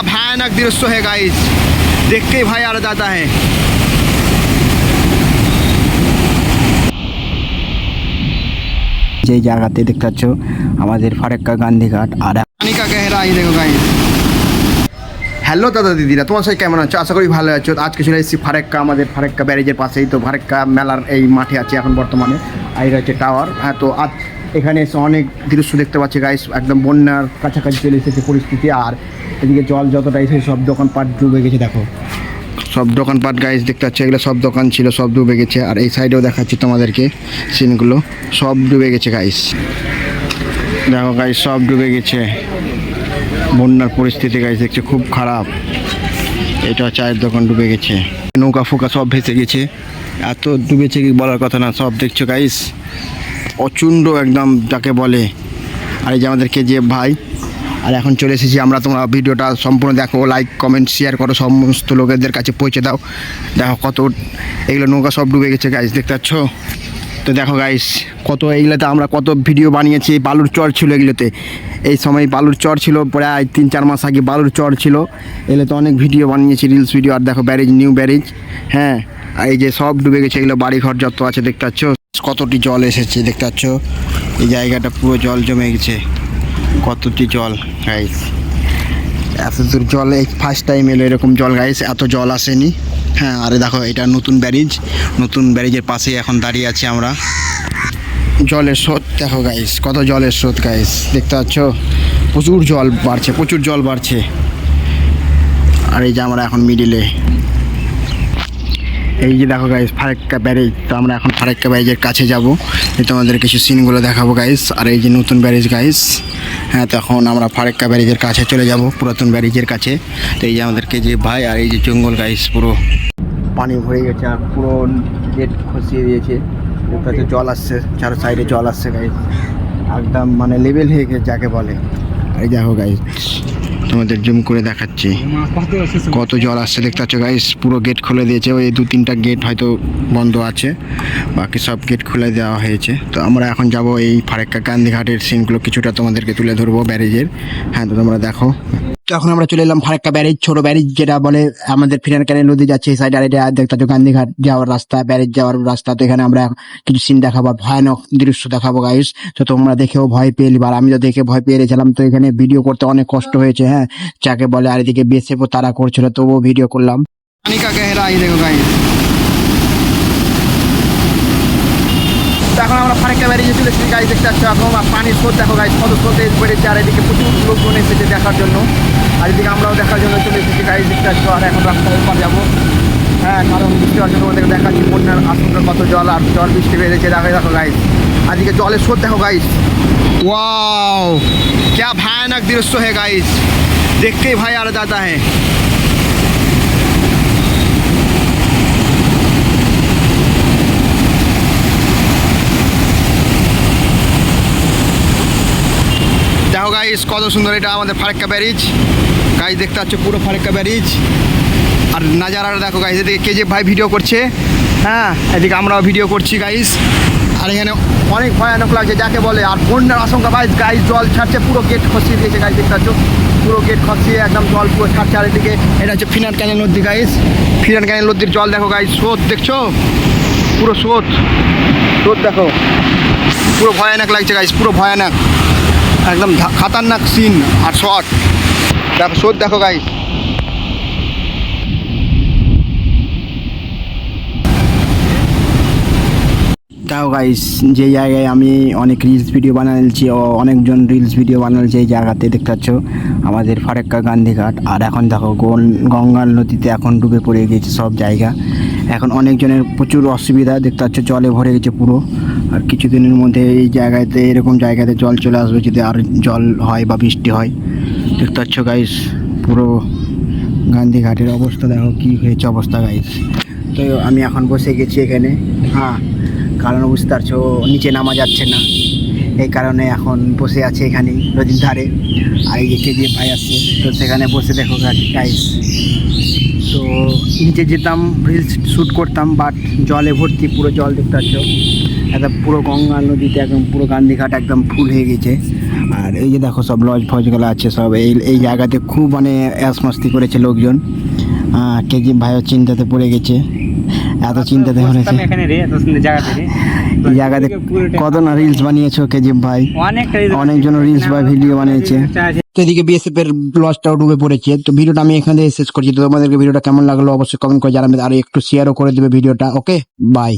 क्या भयानक दृश्य है गाइस देख के भाई आ जाता है যেই জায়গাতে দেখতে পাচ্ছ আমাদের ফারাক্কা গান্ধীঘাট আর पानी का गहराई देखो गाइस হ্যালো দাদা দিদিরা তোমার সাথে কেমন আছো আশা করি ভালো আছো তো আজকে চলে এসেছি ফারেক্কা আমাদের ফারেক্কা ব্যারেজের পাশেই তো ফারেক্কা মেলার এই মাঠে আছে এখন বর্তমানে আর এটা হচ্ছে টাওয়ার হ্যাঁ তো আজ এখানে এসে অনেক দৃশ্য দেখতে পাচ্ছি গাইস একদম বন্যার কাছাকাছি চলে এসেছে পরিস্থিতি আর এদিকে জল যতটা এসেছে সব দোকানপাট ডুবে গেছে, দেখো। সব দোকানপাট গাইস দেখতে পাচ্ছি, এগুলো সব দোকান ছিল, সব ডুবে গেছে। আর এই সাইডেও দেখাচ্ছি তোমাদেরকে সিনগুলো সব ডুবে গেছে গাইস দেখো গাইস সব ডুবে গেছে। বন্যার পরিস্থিতি গাইস দেখছে, খুব খারাপ। এটা চায়ের দোকান ডুবে গেছে। নৌকা ফোকা সব ভেসে গেছে। এত ডুবেছে কি বলার কথা না, সব দেখছ গাইস অচুণ্ড একদম যাকে বলে, আর এই যে আমাদের কে যে ভাই, আর এখন চলে এসেছি আমরা তোমরা ভিডিওটা সম্পূর্ণ দেখো লাইক কমেন্ট শেয়ার করো, সমস্ত লোকেদের কাছে পৌঁছে দাও। দেখো কত, এগুলো নৌকা সব ডুবে গেছে গাইস দেখতে পাচ্ছ? তো দেখো গাইস কত এইগুলোতে আমরা কত ভিডিও বানিয়েছি, বালুর চর ছিল এগুলোতে। এই সময় বালুর চর ছিল, প্রায় তিন চার মাস আগে বালুর চর ছিল। এগুলোতে অনেক ভিডিও বানিয়েছি রিলস ভিডিও আর দেখো ব্যারেজ নিউ ব্যারেজ হ্যাঁ? এই যে সব ডুবে গেছে, এগুলো বাড়িঘর যত আছে, দেখতে পাচ্ছ? কতটি জল এসেছে দেখতে পাচ্ছ? এই জায়গাটা পুরো জল জমে গেছে। কতটি জল গাইস এত দূর জল, এই ফার্স্ট টাইম এলো এরকম জল গাইস এত জল আসেনি। হ্যাঁ আরে দেখো, এটা নতুন ব্যারিজ। নতুন ব্যারিজের পাশেই এখন দাঁড়িয়ে আছি আমরা। জলের স্রোত, দেখো গাইস কত জলের স্রোত গাইস দেখতে পাচ্ছ? প্রচুর জল বাড়ছে, প্রচুর জল বাড়ছে। আর এই যে আমরা এখন মিডিলে এই যে দেখো গাইস ফারাক্কা ব্যারেজ। তো আমরা এখন ফারাক্কা ব্যারেজের কাছে যাব। এই তোমাদের কিছু সিনগুলো দেখাবো গাইস আর এই যে নতুন ব্যারেজ গাইস হ্যাঁ তখন আমরা ফারাক্কা ব্যারেজের কাছে চলে যাব, পুরাতন ব্যারেজের কাছে। তো এই যে আমাদেরকে যে ভাই আর এই যে জঙ্গল গাইস পুরো পানি ভরে গেছে আর পুরো গেট খসিয়ে দিয়েছে। দেখতে জল আসছে, চার সাইডে জল আসছে গাইস একদম মানে লেভেল হয়ে গেছে, যাকে বলে। এই দেখো গাইস তোমাদের জুম করে দেখাচ্ছি। কত জল আসছে দেখতে পাচ্ছ গাইস পুরো গেট খুলে দিয়েছে। ওই দু তিনটা গেট হয়তো বন্ধ আছে। বাকি সব গেট খুলে দেওয়া হয়েছে। তো আমরা এখন যাব এই ফারেক্কা গান্ধীঘাটের সিনগুলো কিছুটা তোমাদেরকে তুলে ধরবো ব্যারেজের। হ্যাঁ তো তোমরা দেখো। তখন আমরা চলে এলাম ফারাক্কা ব্যারেজ, ছোট ব্যারেজ যেটা বলে আমাদের ফিনারকারে নদী যাচ্ছে এই সাইড আর এটা দেখতে গান্ধীঘাট যাওয়ার রাস্তা, ব্যারেজ যাওয়ার রাস্তা, তো এখানে আমরা কিছু সিন দেখাবো ভয়ানক দৃশ্য দেখাবো গাইস তো তোমরা দেখেও ভয় পেয়ে নিবার আমি তো দেখে ভয় পেয়ে গেছিলাম, তো এখানে ভিডিও করতে অনেক কষ্ট হয়েছে হ্যাঁ? যাকে বলে, আর এদিকে বেসেপও তারা করছিল, তবুও ভিডিও করলাম। দেখো গাইস এখন আমরা ফারেক্কা বেরিয়ে চলে এসেছি গাড়ি দেখতে পাচ্ছ এখন পানির স্রোত দেখো গাইস কত স্রোত বেড়েছে আর এদিকে প্রচুর লোকজন এসেছে দেখার জন্য আর এদিকে আমরাও দেখার জন্য চলে এসেছি গাড়ি দেখতে পাচ্ছ আর এখন রাস্তায় উপর যাবো হ্যাঁ কারণ বুঝতে পারছো তোমাদেরকে দেখাচ্ছি বন্যার আশঙ্কা কত জল আর জল বৃষ্টি বেড়েছে দেখো দেখো গাইস আর এদিকে জলের স্রোত দেখো গাইস ওয়াও क्या भयानक दृश्य है गाइस देख के भाई आ जाता है দেখো গাইস কত সুন্দর এটা আমাদের ফারাক্কা ব্যারিজ। গাইস দেখতে পাচ্ছ পুরো ফারাক্কা ব্যারিজ। আর নাজারাটা দেখো গাইস এদিকে কে ভাই ভিডিও করছে হ্যাঁ এদিকে আমরাও ভিডিও করছি গাইস আর এখানে অনেক ভয়ানক লাগছে, যাকে বলে আর বন্যার আশঙ্কা। গাইস গাইস জল ছাড়ছে, পুরো গেট খসিয়ে দিয়েছে গাইস দেখতে পাচ্ছ? পুরো গেট খসিয়ে একদম জল পুরো ছাড়ছে আর এদিকে এটা হচ্ছে ফিনার ক্যানেল নদী গাইস ফিনান ক্যানেল নদীর জল দেখো গাইস স্রোত, দেখছ? পুরো স্রোত। স্রোত দেখো। পুরো ভয়ানক লাগছে গাইস পুরো ভয়ানক। একদম খাতারনাক সিন আর শট দেখো শোধ দেখো গাইস তাও গাইস যে জায়গায় আমি অনেক রিলস ভিডিও বানাচ্ছি ও অনেকজন রিলস ভিডিও বানাচ্ছে এই জায়গাতে, দেখতে পাচ্ছ? আমাদের ফারাক্কা গান্ধীঘাট আর এখন দেখো, গন- গঙ্গা নদীতে এখন ডুবে পড়ে গেছে সব জায়গা। এখন অনেকজনের প্রচুর অসুবিধা, দেখতে পাচ্ছ? জলে ভরে গেছে পুরো। আর কিছুদিনের মধ্যে এই জায়গাতে, এরকম জায়গাতে জল চলে আসবে যদি আর জল হয় বা বৃষ্টি হয়। দেখতে পাচ্ছ গাইস পুরো গান্ধীঘাটের অবস্থা, দেখো কি হয়েছে অবস্থা গাইস তো আমি এখন বসে গেছি এখানে। হ্যাঁ কারণ বুঝতে পারছ, নিচে নামা যাচ্ছে না। এই কারণে এখন বসে আছে এখানে নদীর ধারে। আর এই কেজি ভাই আসছে তো সেখানে বসে দেখো গাইস তো নিচে যেতাম রিলস শ্যুট করতাম বাট জলে ভর্তি, পুরো জল দেখতে পাচ্ছ। একদম পুরো গঙ্গা নদীতে একদম পুরো গান্ধীঘাট একদম ফুল হয়ে গেছে। আর এই যে দেখো সব লজ ফজগুলো আছে সব এই এই জায়গাতে খুব মানে অ্যাস মাস্তি করেছে লোকজন। কেজি ভাইও চিন্তাতে পড়ে গেছে। এত চিন্তাতে এত সুন্দর জায়গাতে এই জায়গাতে কত না রিলস বানিয়েছো কেজি ভাই। অনেক অনেকজন রিলস বা ভিডিও বানিয়েছে। তো এদিকে বিএসএফ এর লসটাও ডুবে পড়েছে। তো ভিডিওটা আমি এখান থেকে শেষ করছি। তো তোমাদেরকে ভিডিওটা কেমন লাগল অবশ্যই কমেন্ট করে জানাবে। আর একটু শেয়ারও করে দেবে ভিডিওটা। Okay bye